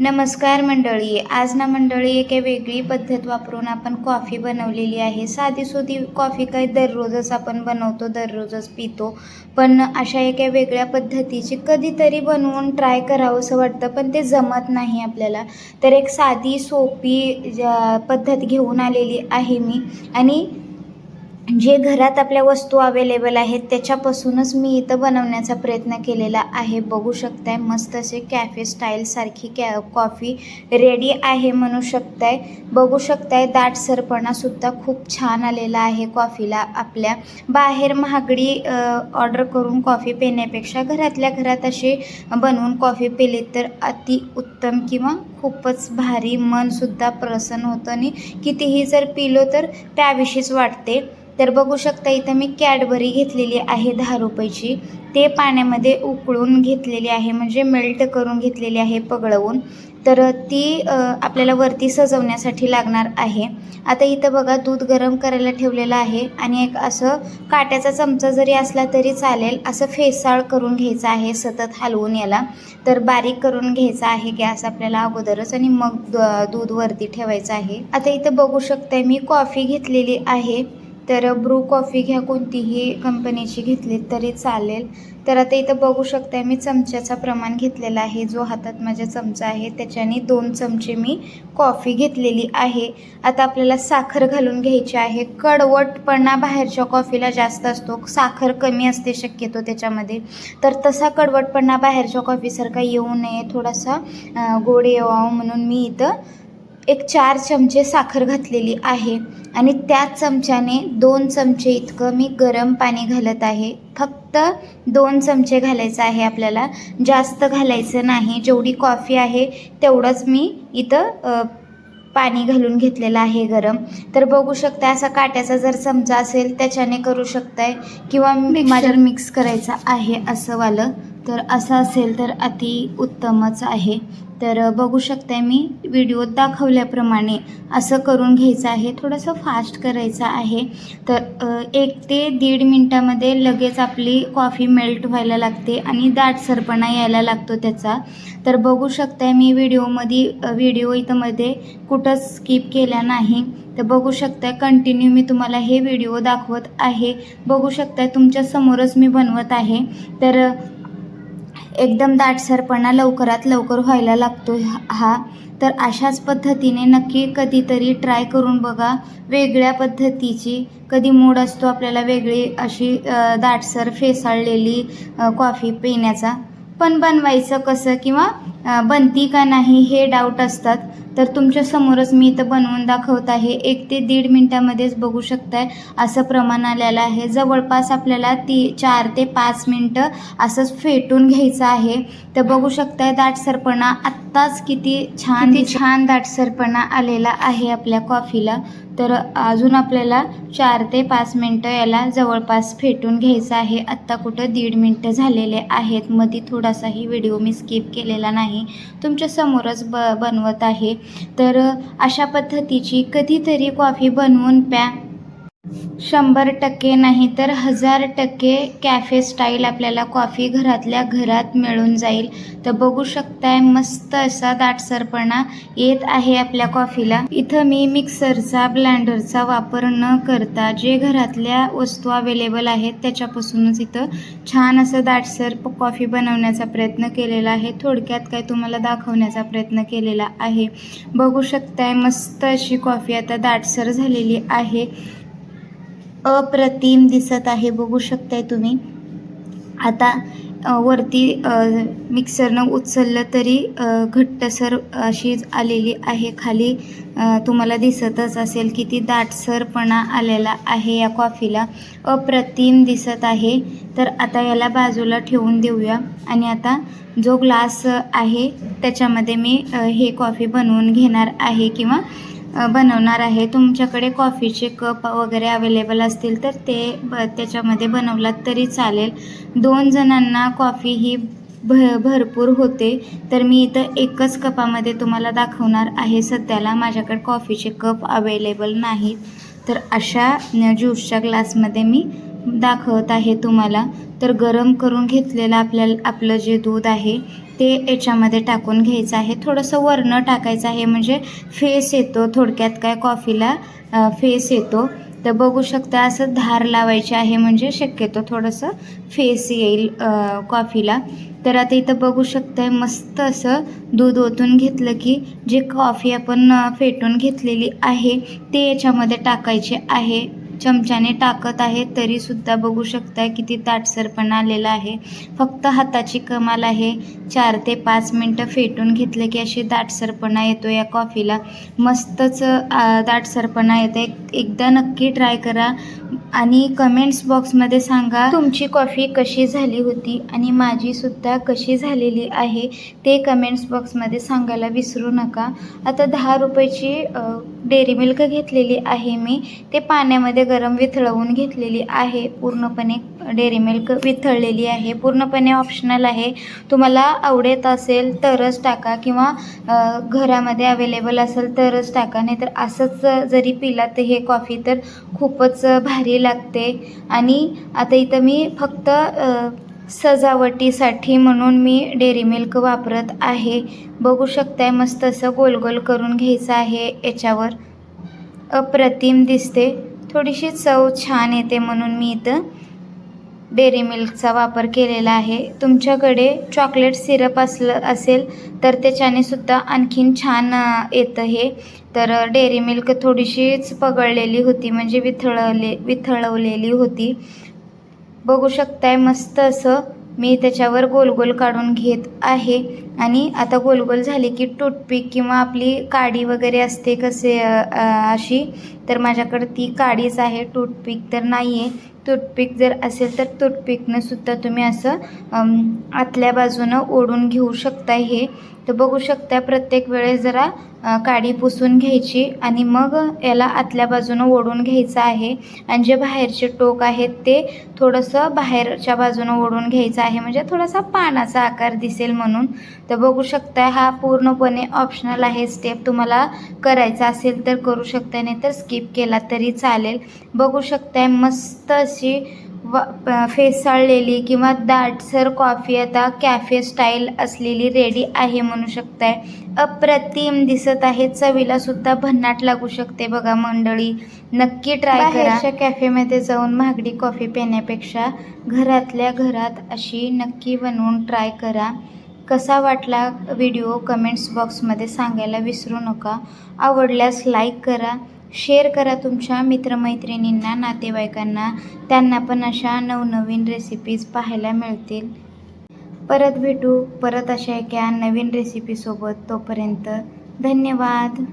नमस्कार मंडळी. आज ना मंडळी एक वेगळी पद्धत वापरून आपण कॉफी बनवलेली आहे. साधी सुधी कॉफी काय दररोजच आपण बनवतो दररोजच पितो. पण अशा एका वेगळ्या पद्धतीची कधीतरी बनवून ट्राय करावंसं वाटतं पण ते जमत नाही आपल्याला. तर एक साधी सोपी ज्या पद्धत घेऊन आलेली आहे मी. आणि जे घरात आपल्या वस्तू अवेलेबल आहेत त्याच्यापासूनच मी इथं बनवण्याचा प्रयत्न केलेला आहे. बघू शकताय मस्त असे कॅफे स्टाईलसारखी कॅ कॉफी रेडी आहे म्हणू शकताय. बघू शकताय दाटसरपणासुद्धा खूप छान आलेला आहे कॉफीला आपल्या बाहेर महागडी ऑर्डर करून कॉफी पिण्यापेक्षा घरातल्या घरात अशी बनवून कॉफी पिली तर अति उत्तम किंवा खूपच भारी मनसुद्धा प्रसन्न होतं. आणि कितीही जर पिलो तर त्याविषयीच वाटते. तर बघू शकता इथं मी कॅडबरी घेतलेली आहे दहा रुपयाची. ते पाण्यामध्ये उकळून घेतलेली आहे म्हणजे मेल्ट करून घेतलेली आहे पगळवून. तर ती आपल्याला वरती सजवण्यासाठी लागणार आहे. आता इथं बघा दूध गरम करायला ठेवलेलं आहे आणि एक असं काट्याचा चमचा जरी असला तरी चालेल असं फेसाळ करून घ्यायचं आहे सतत हलवून याला. तर बारीक करून घ्यायचा आहे गॅस आपल्याला अगोदरच आणि मग दूध वरती ठेवायचं आहे. आता इथं बघू शकते मी कॉफी घेतलेली आहे. तर ब्रू कॉफी घ्या कोणतीही कंपनीची घेतली तरी चालेल. तर आता इथं बघू शकता मी चमच्याचा प्रमाण घेतलेला आहे. जो हातात माझ्या चमचा आहे त्याच्याने दोन चमचे मी कॉफी घेतलेली आहे. आता आपल्याला साखर घालून घ्यायची आहे. कडवटपणा बाहेरच्या कॉफीला जास्त असतो. साखर कमी असते शक्यतो त्याच्यामध्ये. तर तसा कडवटपणा बाहेरच्या कॉफीसारखा येऊ नये. थोडासा गोड यावा म्हणून मी इथं एक चार चमचे साखर घातलेली आहे. आणि त्याच चमच्याने दोन चमचे इतकं मी गरम पाणी घालत आहे. फक्त दोन चमचे घालायचं आहे आपल्याला. जास्त घालायचं नाही. जेवढी कॉफी आहे तेवढंच मी इथं पाणी घालून घेतलेलं आहे गरम. तर बघू शकता असा काट्याचा जर चमचा असेल त्याच्याने करू शकताय. किंवा माझ्या मिक्स करायचा आहे असं वालं. तर असं असेल तर अति उत्तमच आहे. तर बघू शकते मी व्हिडिओत दाखवल्याप्रमाणे असं करून घ्यायचं आहे. थोडंसं फास्ट करायचं आहे. तर एक ते दीड मिनटामध्ये लगेच आपली कॉफी मेल्ट व्हायला लागते आणि दाटसरपणा यायला लागतो त्याचा. तर बघू शकताय मी व्हिडिओमध्ये व्हिडिओ इथंमध्ये कुठंच स्किप केला नाही. तर बघू शकताय कंटिन्यू मी तुम्हाला हे व्हिडिओ दाखवत आहे. बघू शकताय तुमच्या समोरच मी बनवत आहे. तर एकदम दाटसरपणा लवकरात लवकर व्हायला लागतो हा- हा तर अशाच पद्धतीने नक्की कधीतरी ट्राय करून बघा. वेगळ्या पद्धतीची. कधी मूड असतो आपल्याला वेगळी अशी दाटसर फेसाळलेली कॉफी पिण्याचा. पण बनवायचं कसं किंवा बनती का नाही हे डाऊट असतात. तर तुमच्या समोरच मी इथं बनवून दाखवत आहे. एक ते दीड मिनटामध्येच बघू शकताय असं प्रमाण आलेलं आहे. जवळपास आपल्याला ती चार ते पाच मिनटं असंच फेटून घ्यायचं आहे. तर बघू शकताय दाटसरपणा आत्ताच किती छान छान दाटसरपणा आलेला आहे आपल्या कॉफीला. तर अजून आपल्याला चार ते पाच मिनटं याला जवळपास फेटून घ्यायचं आहे. आत्ता कुठं दीड मिनटं झालेले आहेत. मध्ये थोडासाही व्हिडिओ मी स्किप केलेला नाही. तुमच्या समोरच ब बनवत आहे. तर अशा पद्धतीची कधीतरी कॉफी बनवून प्या. शंभर टक्के नाही तर हजार टक्के कॅफे स्टाईल आपल्याला कॉफी घरातल्या घरात मिळून जाईल. तर बघू शकताय मस्त असा दाटसरपणा येत आहे आपल्या कॉफीला इथं मी मिक्सरचा ब्लँडरचा वापर न करता जे घरातल्या वस्तू अवेलेबल आहेत त्याच्यापासूनच इथं छान असं दाटसर प- कॉफी बनवण्याचा प्रयत्न केलेला आहे. थोडक्यात काय तुम्हाला दाखवण्याचा प्रयत्न केलेला आहे. बघू शकताय मस्त अशी कॉफी आता दाटसर झालेली आहे. अप्रतिम दिसत आहे बघू शकताय तुम्ही. आता वरती मिक्सरनं उचललं तरी घट्टसर अशी आलेली आहे खाली. तुम्हाला दिसतच असेल किती दाटसरपणा आलेला आहे या कॉफीला अप्रतिम दिसत आहे. तर आता याला बाजूला ठेवून देऊया. आणि आता जो ग्लास आहे त्याच्यामध्ये मी हे कॉफी बनवून घेणार आहे किंवा बनवणार आहे. तुमच्याकडे कॉफीचे कप वगैरे अवेलेबल असतील तर ते ब त्याच्यामध्ये बनवलात तरी चालेल. दोन जणांना कॉफी ही भ भरपूर होते. तर मी इथं एकच कपामध्ये तुम्हाला दाखवणार आहे सध्याला. माझ्याकडे कॉफीचे कप अवेलेबल नाहीत. तर अशा ज्यूसच्या ग्लासमध्ये मी दाखवत आहे तुम्हाला. तर गरम करून घेतलेलं आपल्याला आपलं जे दूध आहे ते याच्यामध्ये टाकून घ्यायचं आहे. थोडंसं वरनं टाकायचं आहे म्हणजे फेस येतो थोडक्यात काय कॉफीला फेस येतो. तर बघू शकता असं धार लावायची आहे म्हणजे शक्यतो थोडंसं फेस येईल कॉफीला. तर आता इथं बघू शकताय मस्त असं दूध ओतून घेतलं की जे कॉफी आपण फेटून घेतलेली आहे ते याच्यामध्ये टाकायचे आहे. चमच्याने टाकत आहे तरीसुद्धा बघू शकताय किती ताटसरपणा आलेला आहे. फक्त हाताची कमाल आहे. चार ते पाच मिनटं फेटून घेतलं की अशी दाटसरपणा येतो या कॉफीला. मस्तच दाटसरपणा येते एकदा नक्की ट्राय करा आणि कमेंट्स बॉक्समध्ये सांगा तुमची कॉफी कशी झाली होती आणि माझीसुद्धा कशी झालेली आहे ते कमेंट्स बॉक्समध्ये सांगायला विसरू नका. आता दहा रुपयाची डेअरी मिल्क घेतलेली आहे मी. ते पाण्यामध्ये गरम विथळवून घेतलेली आहे. पूर्णपणे डेअरी मिल्क विथळलेली आहे. पूर्णपणे ऑप्शनल आहे. तुम्हाला आवडत असेल तरच टाका किंवा घरामध्ये अवेलेबल असेल तरच टाका. नाहीतर असंच जरी पिला तर हे कॉफी तर खूपच भारी लागते. आणि आता इथं मी फक्त सजावटीसाठी म्हणून मी डेअरी मिल्क वापरत आहे. बघू शकताय मस्त असं गोल गोल करून घ्यायचं आहे याच्यावर. अप्रतिम दिसते. थोडीशी चव छान येते म्हणून मी इथं डेअरी मिल्कचा वापर केलेला आहे. तुमच्याकडे चॉकलेट सिरप असलं असेल तर त्याच्याने सुद्धा आणखीन छान येतं हे. तर डेअरी मिल्क थोडीशीच पगळलेली होती म्हणजे विथळले विथळवलेली होती. बघू शकताय मस्त असं मी त्याच्यावर गोल गोल काढून घेत आहे. आणि आता गोल गोल झाले की टूथपिक किंवा आपली काडी वगैरे असते कसे अशी तर माझ्याकडे ती काडीच आहे. टूथपिक तर नाही आहे टूथपिक जर असेल तर टूथपिकनं सुद्धा तुम्ही असं आतल्या बाजूनं ओढून घेऊ शकता हे. तर बघू शकता प्रत्येक वेळेस जरा काडी पुसून घ्यायची आणि मग याला आतल्या बाजूनं ओढून घ्यायचं आहे. आणि जे बाहेरचे टोक आहेत ते थोडंसं बाहेरच्या बाजूनं ओढून घ्यायचं आहे. म्हणजे थोडासा पानाचा आकार दिसेल म्हणून. तर बघू शकता हा पूर्णपणे ऑप्शनल आहे. स्टेप तुम्हाला करायचा असेल तर करू शकता नाही तर स्किप केला तरी चालेल. बघू शकताय मस्त अशी व फेसाळलेली किंवा दाटसर कॉफी आता कॅफे स्टाईल असलेली रेडी आहे म्हणू शकताय. अप्रतिम दिसत आहे. चवीला सुद्धा भन्नाट लागू शकते बघा मंडळी. नक्की ट्राय करा. कॅफेमध्ये जाऊन महागडी कॉफी पिण्यापेक्षा घरातल्या घरात अशी नक्की बनवून ट्राय करा. कसा वाटला व्हिडिओ कमेंट्स बॉक्समध्ये सांगायला विसरू नका. आवडल्यास लाईक करा. शेअर करा तुमच्या मित्रमैत्रिणींना नातेवाईकांना. त्यांना पण अशा नवनवीन रेसिपीज पाहायला मिळतील. परत भेटू. परत अशा एका नवीन रेसिपीसोबत तोपर्यंत धन्यवाद.